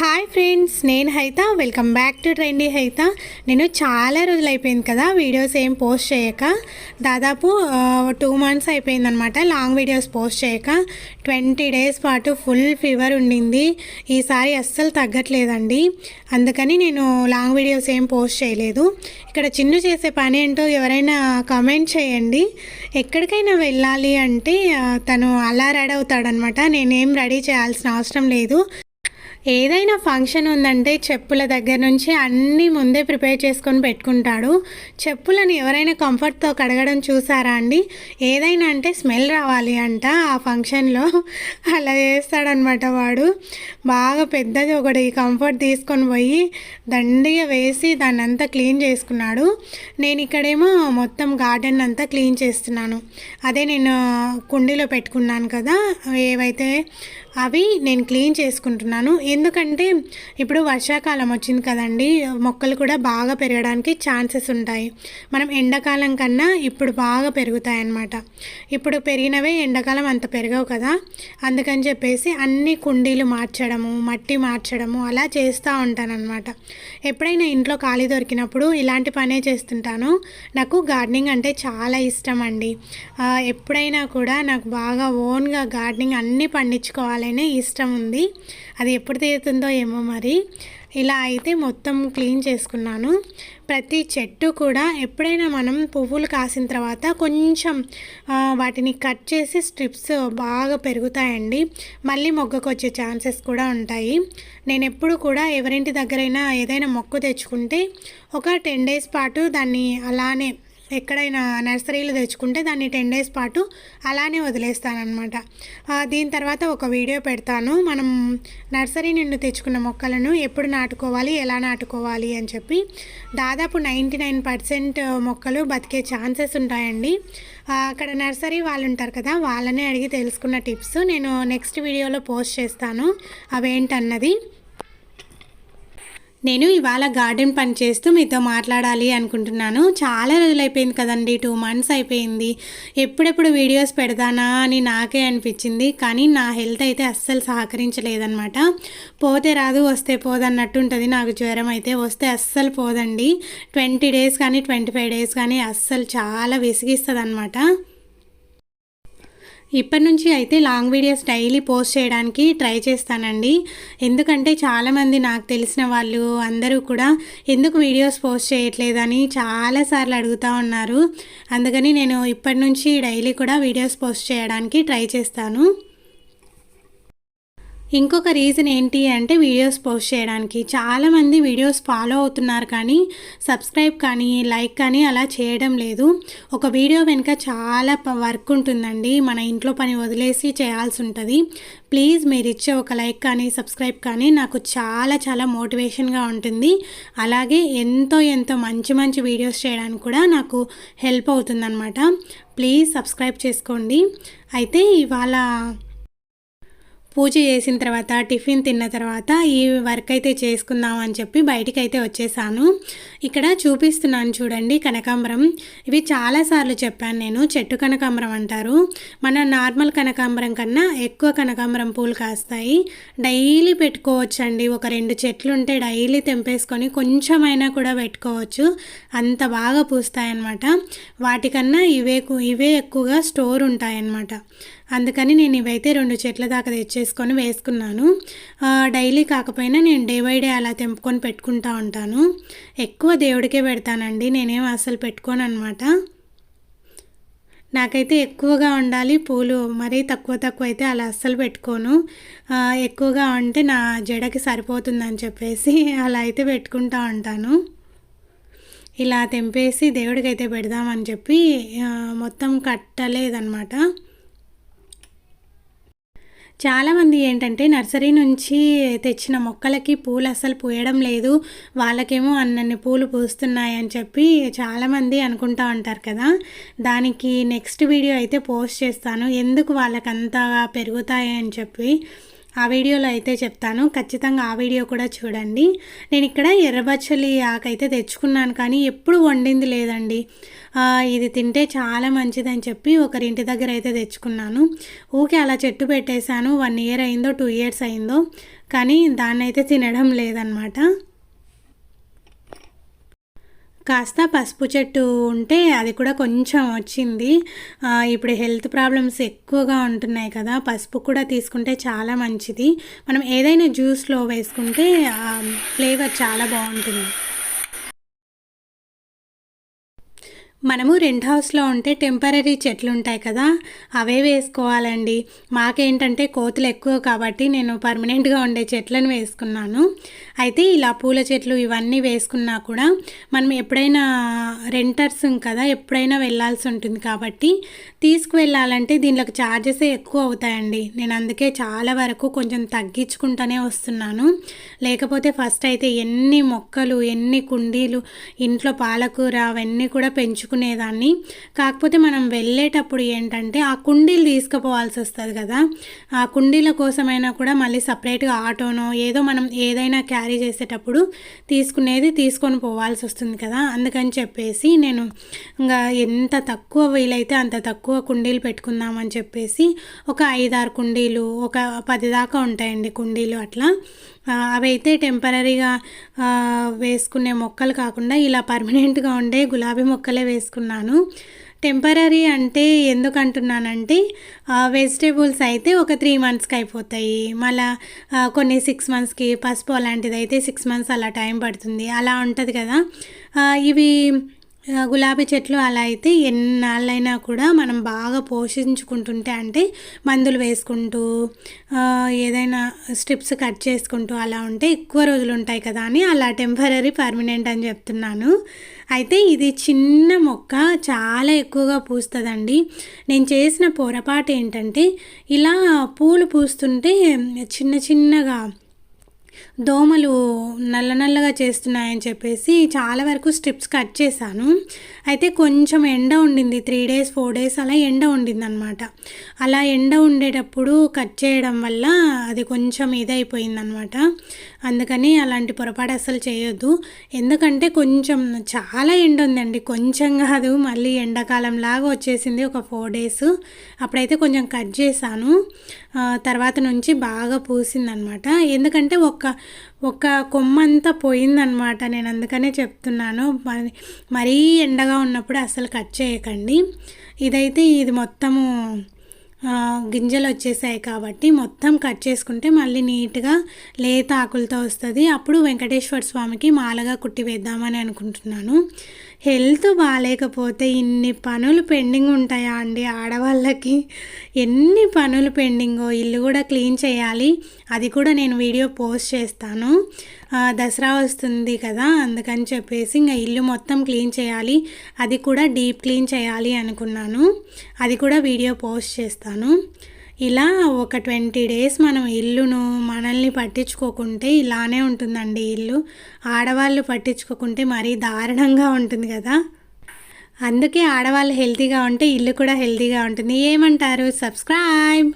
Hi friends నేను Haitha. Welcome back to trendy Haitha. నేను చాలా రోజులు అయిపోయింది కదా వీడియోస్ ఏం పోస్ట్ చేయక. దాదాపు టూ మంత్స్ అయిపోయిందనమాట లాంగ్ వీడియోస్ పోస్ట్ చేయక. ట్వంటీ డేస్ పాటు ఫుల్ ఫీవర్ ఉండింది. ఈసారి అస్సలు తగ్గట్లేదండి. అందుకని నేను లాంగ్ వీడియోస్ ఏం పోస్ట్ చేయలేదు. ఇక్కడ చిన్ను చేసే పని ఏంటో ఎవరైనా కమెంట్ చేయండి. ఎక్కడికైనా వెళ్ళాలి అంటే తను అలా రెడీ అవుతాడనమాట. నేనేం రెడీ చేయాల్సిన అవసరం లేదు. ఏదైనా ఫంక్షన్ ఉందంటే చెప్పుల దగ్గర నుంచి అన్నీ ముందే ప్రిపేర్ చేసుకొని పెట్టుకుంటాడు. చెప్పులను ఎవరైనా కంఫర్ట్తో కడగడం చూసారా అండి? ఏదైనా అంటే స్మెల్ రావాలి అంట ఆ ఫంక్షన్లో. అలా చేస్తాడనమాట వాడు. బాగా పెద్దది ఒకటి కంఫర్ట్ తీసుకొని పోయి దండిగా వేసి దాన్ని అంతా క్లీన్ చేసుకున్నాడు. నేను ఇక్కడేమో మొత్తం గార్డెన్ అంతా క్లీన్ చేస్తున్నాను. అదే నేను కుండీలో పెట్టుకున్నాను కదా. ఏవైతే అవి నేను క్లీన్ చేసుకుంటున్నాను. ఎందుకంటే ఇప్పుడు వర్షాకాలం వచ్చింది కదండి మొక్కలు కూడా బాగా పెరగడానికి ఛాన్సెస్ ఉంటాయి. మనం ఎండాకాలం కన్నా ఇప్పుడు బాగా పెరుగుతాయి అన్నమాట ఇప్పుడు పెరిగినవే ఎండాకాలం అంత పెరగవు కదా. అందుకని చెప్పేసి అన్ని కుండీలు మార్చడము మట్టి మార్చడము అలా చేస్తూ ఉంటానన్నమాట. ఎప్పుడైనా ఇంట్లో ఖాళీ దొరికినప్పుడు ఇలాంటి పనే చేస్తుంటాను. నాకు గార్డెనింగ్ అంటే చాలా ఇష్టం అండి. ఎప్పుడైనా కూడా నాకు బాగా ఓన్గా గార్డెనింగ్ అన్నీ పండించుకోవాలనే ఇష్టం ఉంది. అది ఎప్పుడు తీరుతుందో ఏమో మరి. ఇలా అయితే మొత్తం క్లీన్ చేసుకున్నాను. ప్రతి చెట్టు కూడా ఎప్పుడైనా మనం పువ్వులు కాసిన తర్వాత కొంచెం వాటిని కట్ చేసి స్ట్రిప్స్ బాగా పెరుగుతాయండి. మళ్ళీ మొగ్గకు వచ్చే ఛాన్సెస్ కూడా ఉంటాయి. నేను ఎప్పుడు కూడా ఎవరింటి దగ్గరైనా ఏదైనా మొక్క తెచ్చుకుంటే ఒక టెన్ డేస్ పాటు దాన్ని అలానే ఎక్కడైనా నర్సరీలు తెచ్చుకుంటే దాన్ని టెన్ డేస్ పాటు అలానే వదిలేస్తానమాట దీని తర్వాత ఒక వీడియో పెడతాను. మనం నర్సరీ నుండి తెచ్చుకున్న మొక్కలను ఎప్పుడు నాటుకోవాలి ఎలా నాటుకోవాలి అని చెప్పి. దాదాపు నైంటీ నైన్ పర్సెంట్ మొక్కలు బతికే ఛాన్సెస్ ఉంటాయండి. అక్కడ నర్సరీ వాళ్ళు ఉంటారు కదా వాళ్ళనే అడిగి తెలుసుకున్న టిప్స్ నేను నెక్స్ట్ వీడియోలో పోస్ట్ చేస్తాను. అవేంటన్నది? నేను ఇవాళ గార్డెన్ పని చేస్తూ మీతో మాట్లాడాలి అనుకుంటున్నాను. చాలా రోజులు అయిపోయింది కదండి. టూ మంత్స్ అయిపోయింది. ఎప్పుడెప్పుడు వీడియోస్ పెడతానా అని నాకే అనిపించింది. కానీ నా హెల్త్ అయితే అస్సలు సహకరించలేదన్నమాట. పోతే రాదు వస్తే పోదన్నట్టు ఉంటుంది నాకు జ్వరం అయితే వస్తే అస్సలు పోదండి. ట్వంటీ డేస్ కానీ ట్వంటీ ఫైవ్ డేస్ కానీ అస్సలు చాలా విసిగిస్తుంది అనమాట ఇప్పటి నుంచి అయితే లాంగ్ వీడియోస్ డైలీ పోస్ట్ చేయడానికి ట్రై చేస్తానండి. ఎందుకంటే చాలామంది నాకు తెలిసిన వాళ్ళు అందరూ కూడా ఎందుకు వీడియోస్ పోస్ట్ చేయట్లేదని చాలాసార్లు అడుగుతూ ఉన్నారు. అందుకని నేను ఇప్పటి నుంచి డైలీ కూడా వీడియోస్ పోస్ట్ చేయడానికి ట్రై చేస్తాను. ఇంకొక రీజన్ ఏంటి అంటే వీడియోస్ పోస్ట్ చేయడానికి. చాలామంది వీడియోస్ ఫాలో అవుతున్నారు కానీ సబ్స్క్రైబ్ కానీ లైక్ కానీ అలా చేయడం లేదు. ఒక వీడియో వెనుక చాలా ప- వర్క్ ఉంటుందండి. మన ఇంట్లో పని వదిలేసి చేయాల్సి ఉంటుంది. ప్లీజ్ మీరు ఇచ్చే ఒక లైక్ కానీ సబ్స్క్రైబ్ కానీ నాకు చాలా చాలా మోటివేషన్గా ఉంటుంది. అలాగే ఎంతో ఎంతో మంచి మంచి వీడియోస్ చేయడానికి కూడా నాకు హెల్ప్ అవుతుందన్నమాట. ప్లీజ్ సబ్స్క్రైబ్ చేసుకోండి. అయితే ఇవాళ పూజ చేసిన తర్వాత టిఫిన్ తిన్న తర్వాత ఈ వర్క్ అయితే చేసుకుందాం అని చెప్పి బయటికి అయితే వచ్చేసాను. ఇక్కడ చూపిస్తున్నాను చూడండి కనకాంబరం. ఇవి చాలాసార్లు చెప్పాను నేను చెట్టు కనకాంబరం అంటారు. మన నార్మల్ కనకాంబరం కన్నా ఎక్కువ కనకాంబరం పూలు కాస్తాయి. డైలీ పెట్టుకోవచ్చండి. ఒక రెండు చెట్లు ఉంటే డైలీ తెంపేసుకొని కొంచెమైనా కూడా పెట్టుకోవచ్చు. అంత బాగా పూస్తాయి అన్నమాట వాటికన్నా ఇవే ఇవే ఎక్కువగా స్టోర్ ఉంటాయన్నమాట. అందుకని నేను ఇవైతే రెండు చెట్ల దాకా తెచ్చేసుకొని వేసుకున్నాను. డైలీ కాకపోయినా నేను డే బై డే అలా తెంపుకొని పెట్టుకుంటా ఉంటాను. ఎక్కువ దేవుడికే పెడతానండి నేనేం అసలు పెట్టుకోను అనమాట నాకైతే ఎక్కువగా ఉండాలి పూలు మరీ తక్కువ తక్కువ అయితే అలా అస్సలు పెట్టుకోను. ఎక్కువగా ఉంటే నా జడకి సరిపోతుందని చెప్పేసి అలా అయితే పెట్టుకుంటా ఉంటాను. ఇలా తెంపేసి దేవుడికైతే పెడదామని చెప్పి మొత్తం కట్టలేదన్నమాట. చాలామంది ఏంటంటే నర్సరీ నుంచి తెచ్చిన మొక్కలకి పూలు అసలు పూయడం లేదు. వాళ్ళకేమో అన్నన్ని పూలు పూస్తున్నాయి అని చెప్పి చాలామంది అనుకుంటా ఉంటారు కదా. దానికి నెక్స్ట్ వీడియో అయితే పోస్ట్ చేస్తాను. ఎందుకు వాళ్ళకంతగా పెరుగుతాయి అని చెప్పి ఆ వీడియోలో అయితే చెప్తాను. ఖచ్చితంగా ఆ వీడియో కూడా చూడండి. నేను ఇక్కడ ఎర్రబచ్చలి ఆకైతే తెచ్చుకున్నాను కానీ ఎప్పుడు వండింది లేదండి. ఇది తింటే చాలా మంచిదని చెప్పి ఒకరింటి దగ్గర అయితే తెచ్చుకున్నాను. ఊకే అలా చెట్టు పెట్టేశాను. వన్ ఇయర్ అయిందో టూ ఇయర్స్ అయిందో కానీ దాన్ని అయితే తినడం లేదనమాట కాస్త పసుపు చెట్టు ఉంటే అది కూడా కొంచెం వచ్చింది. ఇప్పుడు హెల్త్ ప్రాబ్లమ్స్ ఎక్కువగా ఉంటున్నాయి కదా పసుపు కూడా తీసుకుంటే చాలా మంచిది. మనం ఏదైనా జ్యూస్లో వేసుకుంటే ఫ్లేవర్ చాలా బాగుంటుంది. మనము రెంట్ హౌస్లో ఉంటే టెంపరీ చెట్లు ఉంటాయి కదా అవే వేసుకోవాలండి. మాకేంటంటే కోతులు ఎక్కువ కాబట్టి నేను పర్మనెంట్గా ఉండే చెట్లను వేసుకున్నాను. అయితే ఇలా పూల చెట్లు ఇవన్నీ వేసుకున్నా కూడా మనం ఎప్పుడైనా రెంటర్స్ కదా ఎప్పుడైనా వెళ్ళాల్సి ఉంటుంది కాబట్టి తీసుకువెళ్ళాలంటే దీనిలోకి ఛార్జెస్ ఎక్కువ అవుతాయండి. నేను అందుకే చాలా వరకు కొంచెం తగ్గించుకుంటూనే వస్తున్నాను. లేకపోతే ఫస్ట్ అయితే ఎన్ని మొక్కలు ఎన్ని కుండీలు ఇంట్లో పాలకూర అవన్నీ కూడా పెంచు తెచ్చుకునేదాన్ని కాకపోతే మనం వెళ్ళేటప్పుడు ఏంటంటే ఆ కుండీలు తీసుకుపోవాల్సి వస్తుంది కదా. ఆ కుండీల కోసమైనా కూడా మళ్ళీ సపరేట్గా ఆటోనో ఏదో మనం ఏదైనా క్యారీ చేసేటప్పుడు తీసుకునేది తీసుకొని పోవాల్సి వస్తుంది కదా. అందుకని చెప్పేసి నేను ఇంకా ఎంత తక్కువ వీలైతే అంత తక్కువ కుండీలు పెట్టుకుందామని చెప్పేసి ఒక ఐదారు కుండీలు ఒక పది దాకా ఉంటాయండి కుండీలు అట్లా. అవైతే టెంపరీగా వేసుకునే మొక్కలు కాకుండా ఇలా పర్మనెంట్గా ఉండే గులాబీ మొక్కలే వేసుకున్నాను. టెంపరీ అంటే ఎందుకు అంటున్నానంటే వెజిటేబుల్స్ అయితే ఒక త్రీ మంత్స్కి అయిపోతాయి. మళ్ళీ కొన్ని సిక్స్ మంత్స్కి పసుపు అలాంటిది అయితే సిక్స్ మంత్స్ అలా టైం పడుతుంది. అలా ఉంటుంది కదా. ఇవి గులాబీ చెట్లు అలా అయితే ఎన్నాళ్ళైనా కూడా మనం బాగా పోషించుకుంటుంటే అంటే మందులు వేసుకుంటూ ఏదైనా స్ట్రిప్స్ కట్ చేసుకుంటూ అలా ఉంటే ఎక్కువ రోజులు ఉంటాయి కదా అని అలా టెంపరీ పర్మనెంట్ అని చెప్తున్నాను. అయితే ఇది చిన్న మొక్క చాలా ఎక్కువగా పూస్తుందండి. నేను చేసిన పొరపాటు ఏంటంటే ఇలా పూలు పూస్తుంటే చిన్న చిన్నగా దోమలు నల్ల నల్లగా చేస్తున్నాయని చెప్పేసి చాలా వరకు స్ట్రిప్స్ కట్ చేశాను. అయితే కొంచెం ఎండ ఉండింది త్రీ డేస్ ఫోర్ డేస్ అలా ఎండ ఉండింది అనమాట అలా ఎండ ఉండేటప్పుడు కట్ చేయడం వల్ల అది కొంచెం ఇదైపోయింది అనమాట అందుకని అలాంటి పొరపాటు అసలు చేయొద్దు. ఎందుకంటే కొంచెం చాలా ఎండ ఉందండి. కొంచెం కాదు మళ్ళీ ఎండాకాలం లాగా వచ్చేసింది ఒక ఫోర్ డేస్ అప్పుడైతే కొంచెం కట్ చేశాను. తర్వాత నుంచి బాగా పూసిందనమాట ఎందుకంటే ఒక ఒక కొమ్మంతా పోయిందనమాట నేను అందుకనే చెప్తున్నాను. మరి మరీ ఎండగా ఉన్నప్పుడు అసలు కట్ చేయకండి. ఇదైతే ఇది మొత్తము గింజలు వచ్చేసాయి కాబట్టి మొత్తం కట్ చేసుకుంటే మళ్ళీ నీట్గా లేత ఆకులతో వస్తుంది. అప్పుడు వెంకటేశ్వర స్వామికి మాలగా కుట్టి వేద్దామని అనుకుంటున్నాను. హెల్త్ బాగాలేకపోతే ఇన్ని పనులు పెండింగ్ ఉంటాయా అండి ఆడవాళ్ళకి? ఎన్ని పనులు పెండింగో ఇల్లు కూడా క్లీన్ చేయాలి. అది కూడా నేను వీడియో పోస్ట్ చేస్తాను. దసరా వస్తుంది కదా అందుకని చెప్పేసి ఇంకా ఇల్లు మొత్తం క్లీన్ చేయాలి. అది కూడా డీప్ క్లీన్ చేయాలి అనుకున్నాను. అది కూడా వీడియో పోస్ట్ చేస్తాను. ఇలా ఒక ట్వంటీ డేస్ మనం ఇల్లును మనల్ని పట్టించుకోకుంటే ఇలానే ఉంటుందండి ఇల్లు. ఆడవాళ్ళు పట్టించుకోకుంటే మరీ దారుణంగా ఉంటుంది కదా. అందుకే ఆడవాళ్ళు హెల్తీగా ఉంటే ఇల్లు కూడా హెల్తీగా ఉంటుంది. ఏమంటారు? సబ్స్క్రైబ్!